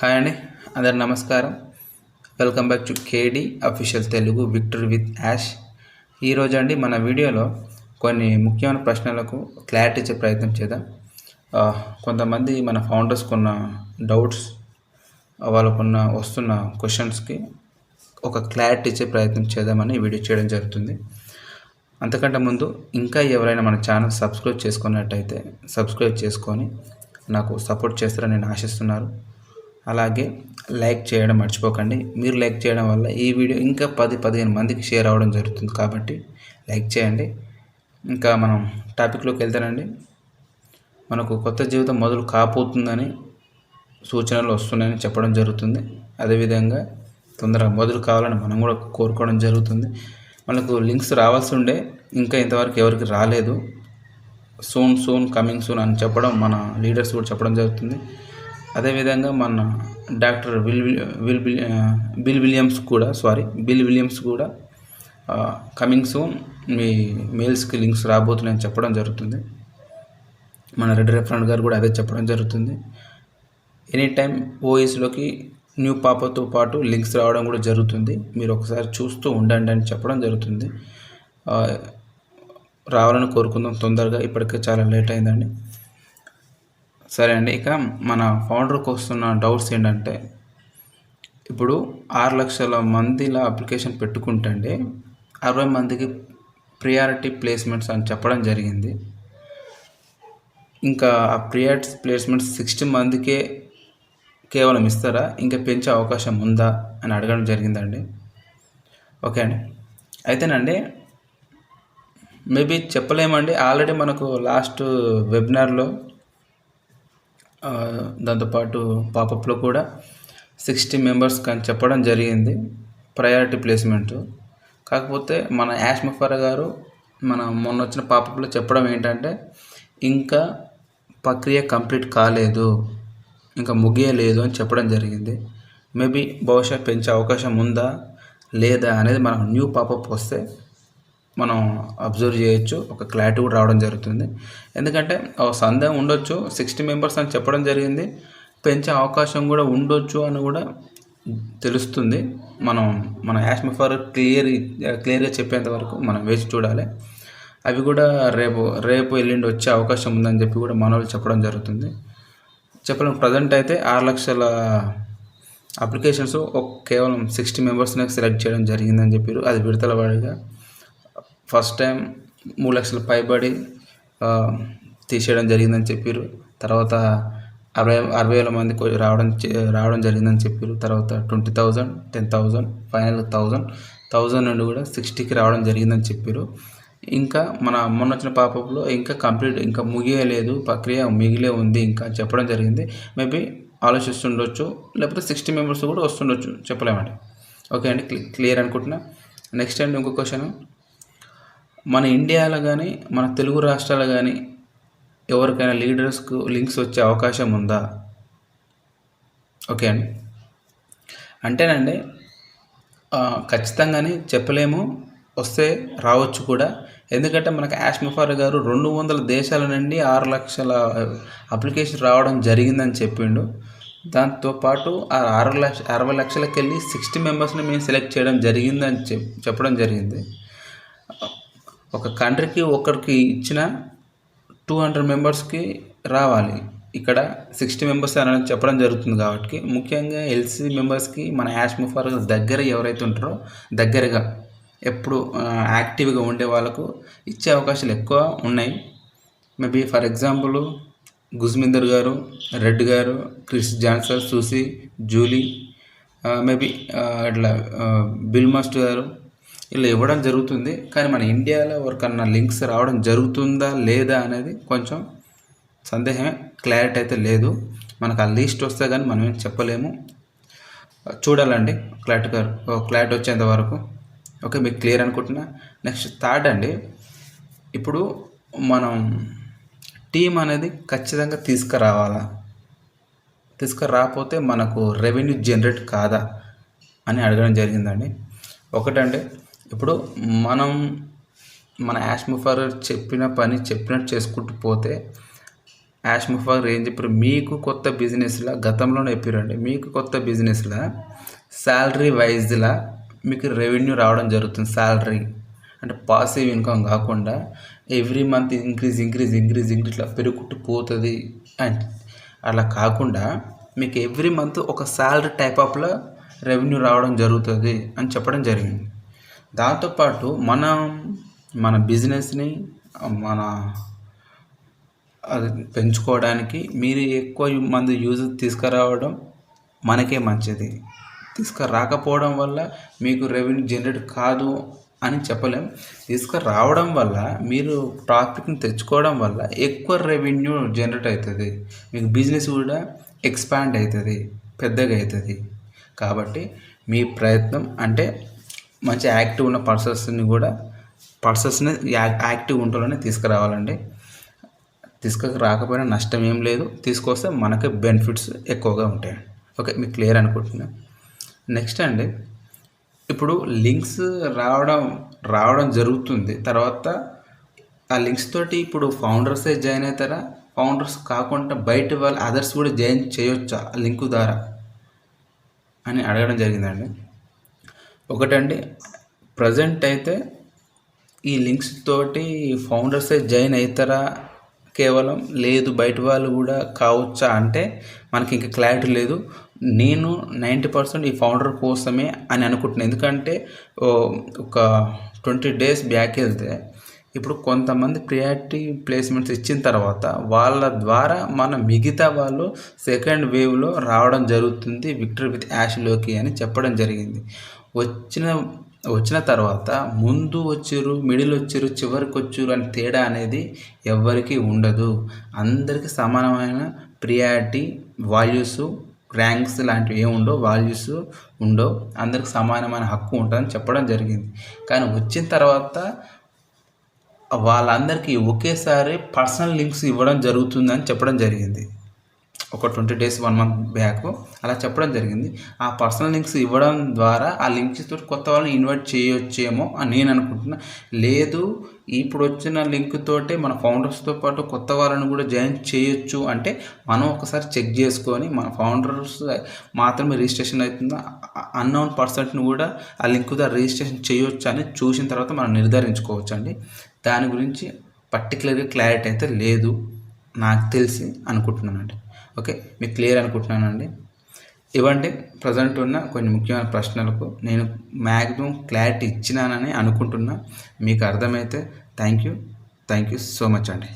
Hi అండి. అందరు నమస్కారం. Welcome back to KD official Telugu Victor with Yash ఈరోజు అండి మన వీడియోలో కొన్ని ముఖ్యమైన ప్రశ్నలకు క్లారిటీ ఇచ్చే ప్రయత్నం చేద్దాం. కొంతమంది మన ఫౌండర్స్కి ఉన్న డౌట్స్ వాళ్ళకున్న వస్తున్న క్వశ్చన్స్కి ఒక క్లారిటీ ఇచ్చే ప్రయత్నం చేద్దామని వీడియో చేయడం జరుగుతుంది. అంతకంటే ముందు ఇంకా ఎవరైనా మన ఛానల్ సబ్స్క్రైబ్ చేసుకున్నట్టయితే సబ్స్క్రైబ్ చేసుకొని నాకు సపోర్ట్ చేస్తారని నేను ఆశిస్తున్నాను. అలాగే లైక్ చేయడం మర్చిపోకండి. మీరు లైక్ చేయడం వల్ల ఈ వీడియో ఇంకా పది పదిహేను మందికి షేర్ అవ్వడం జరుగుతుంది కాబట్టి లైక్ చేయండి. ఇంకా మనం టాపిక్లోకి వెళ్తానండి. మనకు కొత్త జీవితం మొదలు కాపోతుందని సూచనలు వస్తున్నాయని చెప్పడం జరుగుతుంది. అదేవిధంగా తొందరగా మొదలు కావాలని మనం కూడా కోరుకోవడం జరుగుతుంది. మనకు లింక్స్ రావాల్సి ఉండే ఇంకా ఇంతవరకు ఎవరికి రాలేదు. సూన్ సూన్ కమింగ్ సూన్ అని చెప్పడం మన లీడర్స్ కూడా చెప్పడం జరుగుతుంది. అదేవిధంగా మన doctor will will- Bill Williams కూడా సారీ బిల్ విలియమ్స్ కూడా కమింగ్ సూన్. మీ మెయిల్స్కి లింక్స్ రాబోతున్నాయని చెప్పడం జరుగుతుంది. మన రెడ్ రెఫరెంట్ గారు కూడా అదే చెప్పడం జరుగుతుంది. ఎనీ టైం ఓఎస్లోకి న్యూ పాపతో పాటు లింక్స్ రావడం కూడా జరుగుతుంది. మీరు ఒకసారి చూస్తూ ఉండండి అని చెప్పడం జరుగుతుంది. రావాలని కోరుకుందాం. తొందరగా ఇప్పటికే చాలా లేట్ అయిందండి. సరే అండి ఇక మన ఫౌండర్కి వస్తున్న డౌట్స్ ఏంటంటే ఇప్పుడు ఆరు లక్షల మందిలా అప్లికేషన్ పెట్టుకుంటే అరవై మందికి ప్రియారిటీ ప్లేస్మెంట్స్ అని చెప్పడం జరిగింది. ఇంకా ఆ ప్రియారిటీ ప్లేస్మెంట్స్ సిక్స్టీ మందికే కేవలం ఇస్తారా? ఇంకా పెంచే అవకాశం ఉందా? అని అడగడం జరిగిందండి. ఓకే అండి. అయితేనండి మేబీ చెప్పలేమండి. ఆల్రెడీ మనకు లాస్ట్ వెబినార్లో దాంతోపాటు పాపప్లో కూడా సిక్స్టీ మెంబర్స్ అని చెప్పడం జరిగింది ప్రయారిటీ ప్లేస్మెంట్ కాకపోతే మన యాష్ ముఫర్ గారు మన మొన్న వచ్చిన పాపప్లో చెప్పడం ఏంటంటే ఇంకా ప్రక్రియ కంప్లీట్ కాలేదు ఇంకా ముగియలేదు అని చెప్పడం జరిగింది. మేబీ బహుశా పెంచే అవకాశం ఉందా లేదా అనేది మనం న్యూ పాపప్ వస్తే మనం అబ్జర్వ్ చేయొచ్చు. ఒక క్లారిటీ కూడా రావడం జరుగుతుంది. ఎందుకంటే సందేహం ఉండొచ్చు. సిక్స్టీ మెంబర్స్ అని చెప్పడం జరిగింది. పెంచే అవకాశం కూడా ఉండొచ్చు అని కూడా తెలుస్తుంది. మనం మన యాష్ ముఫర్ క్లియర్ క్లియర్గా చెప్పేంత వరకు మనం వేచి చూడాలి. అవి కూడా రేపు రేపు ఎల్లుండి వచ్చే అవకాశం ఉందని చెప్పి కూడా మన వాళ్ళు చెప్పడం జరుగుతుంది. చెప్పడం ప్రజెంట్ అయితే ఆరు లక్షల అప్లికేషన్స్ ఒక కేవలం సిక్స్టీ మెంబర్స్నే సెలెక్ట్ చేయడం జరిగిందని చెప్పారు అది విడతల వాడిగా ఫస్ట్ టైం మూడు లక్షలు పైబడి తీసేయడం జరిగిందని చెప్పారు తర్వాత అరవై అరవై వేల మంది రావడం రావడం జరిగిందని చెప్పారు తర్వాత twenty thousand ten thousand final thousand thousand నుండి కూడా సిక్స్టీకి రావడం జరిగిందని చెప్పారు ఇంకా మన మొన్న వచ్చిన పాపప్లో ఇంకా కంప్లీట్ ఇంకా ముగియలేదు ప్రక్రియ మిగిలే ఉంది ఇంకా చెప్పడం జరిగింది. మేబీ ఆలోచిస్తుండొచ్చు లేకపోతే సిక్స్టీ మెంబర్స్ కూడా వస్తుండొచ్చు చెప్పలేమండి. ఓకే అండి క్లియర్ అనుకుంటున్నా. నెక్స్ట్ అండి ఇంకో క్వశ్చన్. మన ఇండియాలో కానీ మన తెలుగు రాష్ట్రాలు కానీ ఎవరికైనా లీడర్స్కు లింక్స్ వచ్చే అవకాశం ఉందా? ఓకే అండి. అంటేనండి ఖచ్చితంగానే చెప్పలేము వస్తే రావచ్చు కూడా. ఎందుకంటే మనకు యాష్మఫార్ గారు రెండు వందల దేశాల నుండి ఆరు లక్షల అప్లికేషన్ రావడం జరిగిందని చెప్పిండు. దాంతోపాటు ఆ ఆరు లక్ష అరవై లక్షలకి వెళ్ళి సిక్స్టీ మెంబర్స్ని మేము సెలెక్ట్ చేయడం జరిగిందని చెప్ చెప్పడం జరిగింది. ఒక కంట్రీకి ఒకరికి ఇచ్చిన టూ హండ్రెడ్ మెంబర్స్కి రావాలి. ఇక్కడ సిక్స్టీ మెంబర్స్ అని చెప్పడం జరుగుతుంది కాబట్టి ముఖ్యంగా ఎల్సీ మెంబర్స్కి మన యాష్మిఫార్ దగ్గర ఎవరైతే ఉంటారో దగ్గరగా ఎప్పుడు యాక్టివ్గా ఉండే వాళ్ళకు ఇచ్చే అవకాశాలు ఎక్కువ ఉన్నాయి. మేబీ ఫర్ ఎగ్జాంపుల్ గుజ్మిందర్ గారు రెడ్ గారు Chris Jansen Susie Julie maybe ఇట్లా బిల్ మాస్టర్ గారు ఇలా ఇవ్వడం జరుగుతుంది. కానీ మన ఇండియాలో ఎవరికన్నా లింక్స్ రావడం జరుగుతుందా లేదా అనేది కొంచెం సందేహమే క్లారిటీ అయితే లేదు. మనకు ఆ లిస్ట్ వస్తే కానీ మనం ఏం చెప్పలేము. చూడాలండి క్లారిటీ గారు క్లారిటీ వచ్చేంత వరకు. ఓకే మీకు క్లియర్ అనుకుంటున్నా. నెక్స్ట్ థర్డ్ అండి. ఇప్పుడు మనం టీం అనేది ఖచ్చితంగా తీసుకురావాలా? తీసుకురాకపోతే మనకు రెవెన్యూ జనరేట్ కాదా అని అడగడం జరిగిందండి. ఒకటండి ఇప్పుడు మనం మన యాష్మఫర్ చెప్పిన పని చెప్పినట్టు చేసుకుంటూ పోతే యాష్మఫర్ ఏం చెప్పారు? మీకు కొత్త బిజినెస్లా గతంలోనే చెప్పారండి మీకు కొత్త బిజినెస్లా శాలరీ వైజ్లా మీకు రెవెన్యూ రావడం జరుగుతుంది శాలరీ. అంటే పాసివ్ ఇన్కమ్ కాకుండా every month increase increase increase increase ఇట్లా పెరుగుకుంటూ పోతుంది అండ్ అలా కాకుండా మీకు ఎవ్రీ మంత్ ఒక శాలరీ టైప్ ఆఫ్లో రెవెన్యూ రావడం జరుగుతుంది అని చెప్పడం జరిగింది. దాంతోపాటు మనం మన బిజినెస్ని మన అది పెంచుకోవడానికి మీరు ఎక్కువ మంది యూజ్ తీసుకురావడం మనకే మంచిది. తీసుకురాకపోవడం వల్ల మీకు రెవెన్యూ జనరేట్ కాదు అని చెప్పలేం. తీసుకురావడం వల్ల మీరు ట్రాఫిక్ని తెచ్చుకోవడం వల్ల ఎక్కువ రెవెన్యూ జనరేట్ అవుతుంది. మీకు బిజినెస్ కూడా ఎక్స్పాండ్ అవుతుంది పెద్దగా అవుతుంది. కాబట్టి మీ ప్రయత్నం అంటే మంచి యాక్టివ్ ఉన్న పర్సన్స్ని కూడా పర్సన్స్ని యాక్టివ్ ఉంటూనే తీసుకురావాలండి. తీసుకురాకపోయినా నష్టం ఏం లేదు. తీసుకొస్తే మనకి బెనిఫిట్స్ ఎక్కువగా ఉంటాయి. ఓకే మీకు క్లియర్ అనుకుంటున్నా. నెక్స్ట్ అండి ఇప్పుడు లింక్స్ రావడం రావడం జరుగుతుంది. తర్వాత ఆ లింక్స్ తోటి ఇప్పుడు ఫౌండర్సే జాయిన్ అవుతారా? ఫౌండర్స్ కాకుండా బయట వాళ్ళు అదర్స్ కూడా జాయిన్ చేయొచ్చా ఆ లింక్ ద్వారా? అని అడగడం జరిగిందండి. ఒకటండి ప్రజెంట్ అయితే ఈ లింక్స్ తోటి ఫౌండర్సే జాయిన్ అవుతారా కేవలం లేదు బయట వాళ్ళు కూడా కావచ్చా? అంటే మనకి ఇంకా క్లారిటీ లేదు. నేను నైంటీ పర్సెంట్ ఈ ఫౌండర్ కోసమే అని అనుకుంటున్నాను ఎందుకంటే ఒక ట్వంటీ డేస్ బ్యాక్ వెళ్తే ఇప్పుడు కొంతమంది ప్రియారిటీ ప్లేస్మెంట్స్ ఇచ్చిన తర్వాత వాళ్ళ ద్వారా మన మిగతా వాళ్ళు సెకండ్ వేవ్లో రావడం జరుగుతుంది విక్టరీ విత్ యాష్లోకి అని చెప్పడం జరిగింది. వచ్చిన వచ్చిన తర్వాత ముందు వచ్చారు మిడిల్ వచ్చారు చివరికి వచ్చారు అని తేడా అనేది ఎవ్వరికీ ఉండదు. అందరికీ సమానమైన ప్రియారిటీ వాల్యూస్ ర్యాంక్స్ లాంటివి ఏమి ఉండవు వాల్యూస్ ఉండవు. అందరికి సమానమైన హక్కు ఉంటుందని చెప్పడం జరిగింది. కానీ వచ్చిన తర్వాత వాళ్ళందరికీ ఒకేసారి పర్సనల్ లింక్స్ ఇవ్వడం జరుగుతుందని చెప్పడం జరిగింది. ఒక twenty days one month back అలా చెప్పడం జరిగింది. ఆ పర్సనల్ లింక్స్ ఇవ్వడం ద్వారా ఆ లింక్స్ తోటి కొత్త వాళ్ళని ఇన్వైట్ చేయొచ్చేమో అని నేను అనుకుంటున్నా. లేదు ఇప్పుడు వచ్చిన లింక్ తోటే మన ఫౌండర్స్తో పాటు కొత్త వాళ్ళని కూడా జాయిన్ చేయొచ్చు అంటే మనం ఒకసారి చెక్ చేసుకొని మన ఫౌండర్స్ మాత్రమే రిజిస్ట్రేషన్ అవుతుందా? అన్నోన్ పర్సెంట్ని కూడా ఆ లింక్ ద్వారా రిజిస్ట్రేషన్ చేయొచ్చు అని చూసిన తర్వాత మనం నిర్ధారించుకోవచ్చు అండి దాని గురించి పర్టికులర్గా క్లారిటీ అయితే లేదు నాకు తెలిసి అనుకుంటున్నానండి. ఓకే మీకు క్లియర్ అనుకుంటున్నానండి. ఇవ్వండి ప్రజెంట్ ఉన్న కొన్ని ముఖ్యమైన ప్రశ్నలకు నేను మ్యాక్సిమం క్లారిటీ ఇచ్చినానని అనుకుంటున్నా. మీకు అర్థమైతే thank you. Thank you so much అండి.